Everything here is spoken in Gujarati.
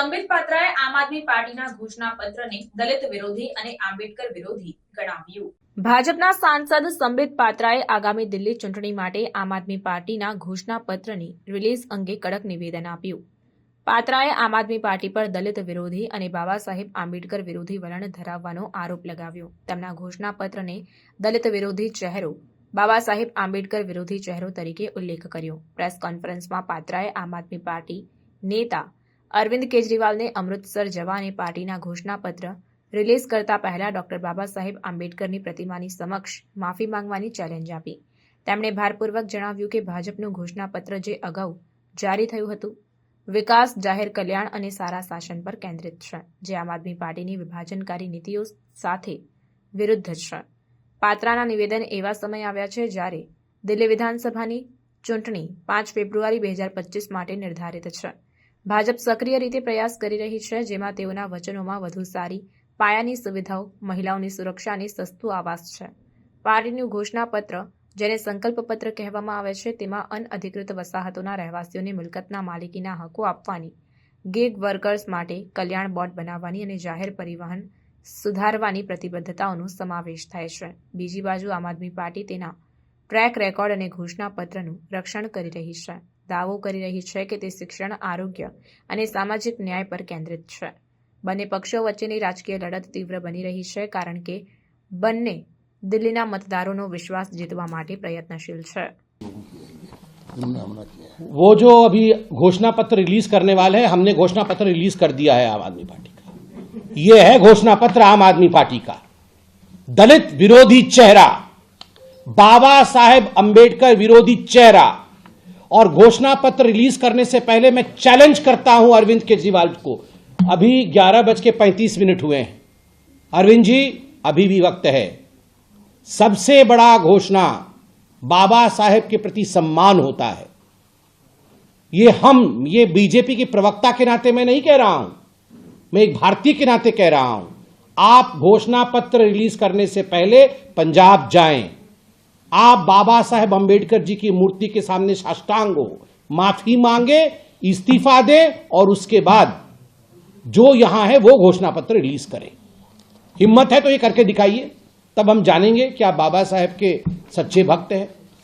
સંબિત પાત્રાએ આમ આદમી પાર્ટીના ઘોષણા પત્રને દલિત વિરોધી અને આંબેડકર વિરોધી ગણાવ્યું. ભાજપના સાંસદ સંબિત પાત્રાએ આગામી દિલ્હી ચૂંટણી માટે આમ આદમી પાર્ટીના ઘોષણા પત્રની રિલીઝ અંગે કડક નિવેદન આપ્યું. પાત્રાએ આમ આદમી પાર્ટી પર દલિત વિરોધી અને બાબા સાહેબ આંબેડકર વિરોધી વલણ ધરાવવાનો આરોપ લગાવ્યો. તેમના ઘોષણા પત્રને દલિત વિરોધી ચહેરો બાબા સાહેબ આંબેડકર વિરોધી ચહેરો તરીકે ઉલ્લેખ કર્યો. પ્રેસ કોન્ફરન્સમાં પાત્રાએ આમ આદમી પાર્ટી નેતા અરવિંદ કેજરીવાલને અમૃતસર જવા અને પાર્ટીના ઘોષણાપત્ર રિલીઝ કરતા પહેલા ડોક્ટર બાબા સાહેબ આંબેડકરની પ્રતિમાની સમક્ષ માફી માંગવાની ચેલેન્જ આપી. તેમણે ભારપૂર્વક જણાવ્યું કે ભાજપનું ઘોષણાપત્ર જે અગાઉ જારી થયું હતું, વિકાસ, જાહેર કલ્યાણ અને સારા શાસન પર કેન્દ્રિત છે, જે આમ આદમી પાર્ટીની વિભાજનકારી નીતિઓ સાથે વિરુદ્ધ છે. પાત્રાના નિવેદન એવા સમય આવ્યા છે જ્યારે દિલ્હી વિધાનસભાની ચૂંટણી પાંચ ફેબ્રુઆરી બે હજાર પચીસ માટે નિર્ધારિત છે. ભાજપ સક્રિય રીતે પ્રયાસ કરી રહી છે, જેમાં તેઓના વચનોમાં વધુ સારી પાયાની સુવિધાઓ, મહિલાઓની સુરક્ષા અને સસ્તું આવાસ છે. પાર્ટીનું ઘોષણાપત્ર, જેને સંકલ્પપત્ર કહેવામાં આવે છે, તેમાં અનઅધિકૃત વસાહતોના રહેવાસીઓને મિલકતના માલિકીના હકો આપવાની ગીગ વર્કર્સ માટે કલ્યાણ બોર્ડ બનાવવાની અને જાહેર પરિવહન સુધારવાની પ્રતિબદ્ધતાઓનો સમાવેશ થાય છે. બીજી બાજુ આમ આદમી પાર્ટી તેના ટ્રેક રેકોર્ડ અને ઘોષણાપત્રનું રક્ષણ કરી રહી છે. દાવો કરી રહી છે કે તે શિક્ષણ આરોગ્ય અને સામાજિક ન્યાય પર કેન્દ્રિત છે બંને પક્ષો વચ્ચેની રાજકીય લડત તીવ્ર બની રહી છે કારણ કે બંને દિલ્હીના મતદારોનો વિશ્વાસ જીતવા માટે પ્રયત્નશીલ છે वो जो अभी घोषणा पत्र रिलीज करने वाले हैं हमने घोषणा पत्र रिलीज कर दिया है आम आदमी पार्टी का ये है घोषणा पत्र आम आदमी पार्टी का दलित विरोधी चेहरा बाबा साहेब अंबेडकर विरोधी चेहरा और घोषणा पत्र रिलीज़ करने से पहले मैं चैलेंज करता हूँ अरविंद केजरीवाल को। अभी ग्यारह बज के पैंतीस मिनट हुए हैं। अरविंद जी, अभी भी वक्त है। सबसे बड़ा घोषणा बाबा साहेब के प्रति सम्मान होता है। ये हम, ये बीजेपी के प्रवक्ता के नाते मैं नहीं कह रहा हूँ। मैं एक भारतीय के नाते कह रहा हूँ। आप घोषणा पत्र रिलीज़ करने से पहले पंजाब जाएँ। आप बाबा साहेब अंबेडकर जी की मूर्ति के सामने साष्टांग हो, माफ़ी मांगे, इस्तीफा दे और उसके बाद जो यहाँ है वो घोषणा पत्र रिलीज़ करें। हिम्मत है तो ये करके दिखाइए। तब हम जानेंगे कि आप बाबा साहेब के सच्चे भक्त हैं।